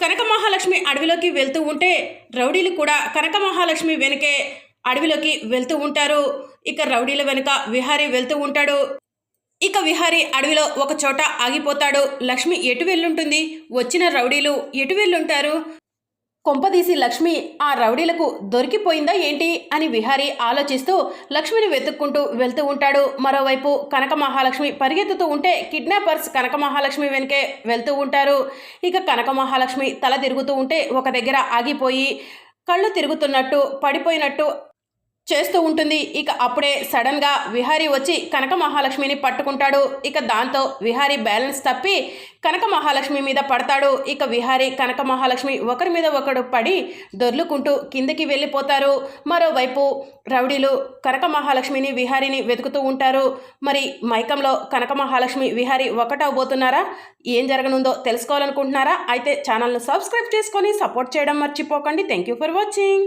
కనక మహాలక్ష్మి అడవిలోకి వెళ్తూ ఉంటే రౌడీలు కూడా కనక మహాలక్ష్మి వెనకే అడవిలోకి వెళ్తూ ఉంటారు. ఇక రౌడీల వెనుక విహారీ వెళ్తూ ఉంటాడు. ఇక విహారీ అడవిలో ఒక చోట ఆగిపోతాడు. లక్ష్మి ఎటు వెళ్ళుంటుంది? వచ్చిన రౌడీలు ఎటు వెళ్ళుంటారు? కొంపదీసి లక్ష్మి ఆ రౌడీలకు దొరికిపోయిందా ఏంటి అని విహారీ ఆలోచిస్తూ లక్ష్మిని వెతుక్కుంటూ వెళ్తూ ఉంటాడు. మరోవైపు కనక మహాలక్ష్మి పరిగెత్తుతూ ఉంటే కిడ్నాపర్స్ కనక మహాలక్ష్మి వెనుకే వెళ్తూ ఉంటారు. ఇక కనక మహాలక్ష్మి తల తిరుగుతూ ఉంటే ఒక దగ్గర ఆగిపోయి కళ్ళు తిరుగుతున్నట్టు పడిపోయినట్టు చేస్తూ ఉంటుంది. ఇక అప్పుడే సడన్గా విహారీ వచ్చి కనక మహాలక్ష్మిని పట్టుకుంటాడు. ఇక దాంతో విహారీ బ్యాలెన్స్ తప్పి కనక మహాలక్ష్మి మీద పడతాడు. ఇక విహారీ కనక మహాలక్ష్మి ఒకరి మీద ఒకడు పడి దొర్లుకుంటూ కిందకి వెళ్ళిపోతారు. మరోవైపు రౌడీలు కనక మహాలక్ష్మిని విహారీని వెతుకుతూ ఉంటారు. మరి మైకంలో కనక మహాలక్ష్మి విహారీ ఒకటవబోతున్నారా? ఏం జరగనుందో తెలుసుకోవాలనుకుంటున్నారా? అయితే ఛానల్ను సబ్స్క్రైబ్ చేసుకొని సపోర్ట్ చేయడం మర్చిపోకండి. Thank you for watching.